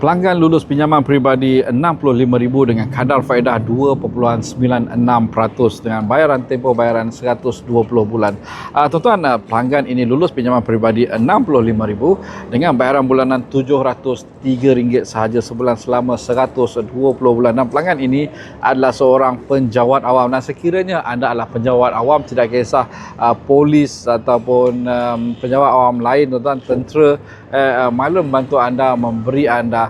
Pelanggan lulus pinjaman peribadi RM65,000 dengan kadar faedah 2.96% dengan bayaran tempoh bayaran 120 bulan. Uh, tuan-tuan, uh, pelanggan ini lulus pinjaman peribadi RM65,000 dengan bayaran bulanan RM703 sahaja sebulan selama 120 bulan. Dan pelanggan ini adalah seorang penjawat awam dan sekiranya anda adalah penjawat awam tidak kisah uh, polis ataupun um, penjawat awam lain tuan-tuan tentera uh, maklum membantu anda memberi anda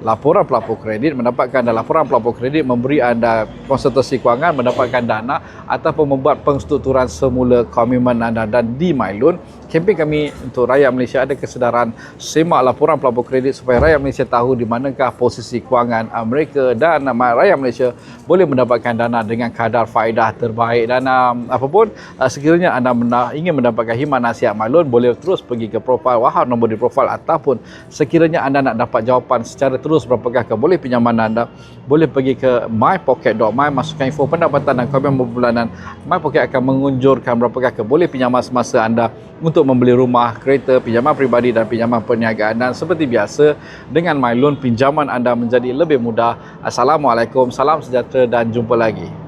laporan pelapor kredit mendapatkan anda laporan pelapor kredit memberi anda konsultasi kewangan mendapatkan dana ataupun membuat penstrukturan semula komitmen anda. Dan di MyLoan kempen kami untuk rakyat Malaysia ada kesedaran semak laporan pelapor kredit supaya rakyat Malaysia tahu di manakah posisi kewangan mereka dan rakyat Malaysia boleh mendapatkan dana dengan kadar faedah terbaik. Dan um, apapun uh, sekiranya anda ingin mendapatkan himan nasihat MyLoan boleh terus pergi ke profil Wahab nombor di profil ataupun sekiranya anda nak dapat jawapan secara terus berapakah ke boleh pinjaman anda boleh pergi ke mypocket.my masukkan info pendapatan dan komen berbulanan. Mypocket akan mengunjurkan berapakah ke boleh pinjaman semasa anda untuk membeli rumah, kereta, pinjaman peribadi dan pinjaman perniagaan. Dan seperti biasa dengan MyLoan pinjaman anda menjadi lebih mudah. Assalamualaikum, salam sejahtera dan jumpa lagi